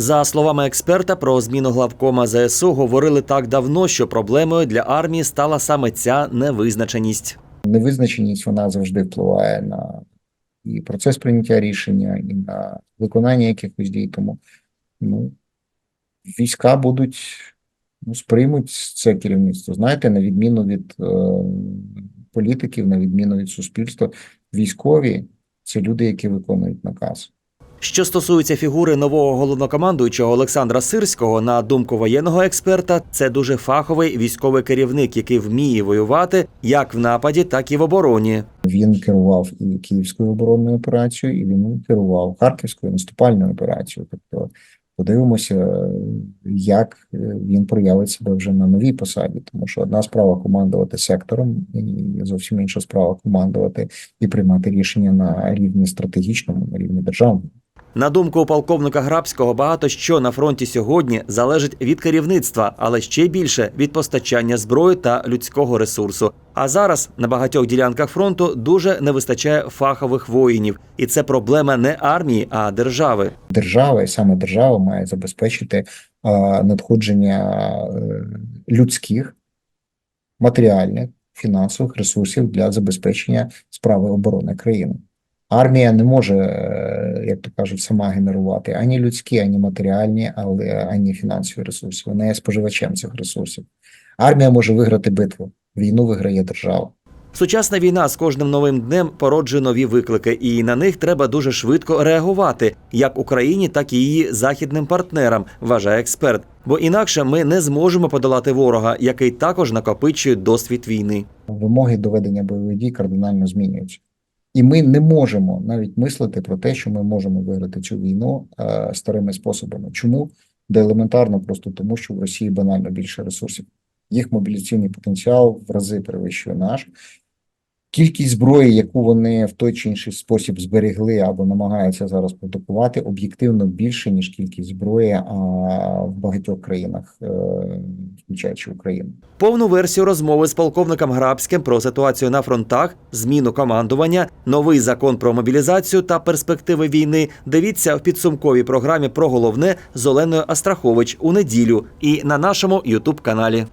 За словами експерта, про зміну главкома ЗСУ говорили так давно, що проблемою для армії стала саме ця невизначеність. Невизначеність вона завжди впливає на і процес прийняття рішення, і на виконання якихось дій. Тому ну, війська будуть ну, сприймуть це керівництво. Знаєте, на відміну від е, політиків, на відміну від суспільства, військові це люди, які виконують наказ. Що стосується фігури нового головнокомандуючого Олександра Сирського, на думку воєнного експерта, це дуже фаховий військовий керівник, який вміє воювати як в нападі, так і в обороні. Він керував і Київською оборонною операцією, і він керував Харківською наступальною операцією. Тобто подивимося, як е, він проявить себе вже на новій посаді, тому що одна справа командувати сектором, і зовсім інша справа командувати і приймати рішення на рівні стратегічному, на рівні державному. На думку полковника Грабського, багато що на фронті сьогодні залежить від керівництва, але ще більше від постачання зброї та людського ресурсу. А зараз на багатьох ділянках фронту дуже не вистачає фахових воїнів, і це проблема не армії, а держави. Держава, і саме держава має забезпечити а, надходження е, людських, матеріальних, фінансових ресурсів для забезпечення справи оборони країни. Армія не може, е, як то кажуть, сама генерувати ані людські, ані матеріальні, але ані фінансові ресурси. Вона є споживачем цих ресурсів. Армія може виграти битву. Війну виграє держава. Сучасна війна з кожним новим днем породжує нові виклики, і на них треба дуже швидко реагувати, як Україні, так і її західним партнерам, вважає експерт. Бо інакше ми не зможемо подолати ворога, який також накопичує досвід війни. Вимоги до ведення бойових дій кардинально змінюються. І ми не можемо навіть мислити про те, що ми можемо виграти цю війну е, старими способами. Чому? Де елементарно, просто тому, що в Росії банально більше ресурсів. Їх мобілізаційний потенціал в рази перевищує наш. Кількість зброї, яку вони в той чи інший спосіб зберегли або намагаються зараз продукувати, об'єктивно більше, ніж кількість зброї а, в багатьох країнах, е, включаючи Україну. Повну версію розмови з полковником Грабським про ситуацію на фронтах, зміну командування, новий закон про мобілізацію та перспективи війни. Дивіться в підсумковій програмі про головне з Оленою Астрахович у неділю і на нашому Ютуб каналі.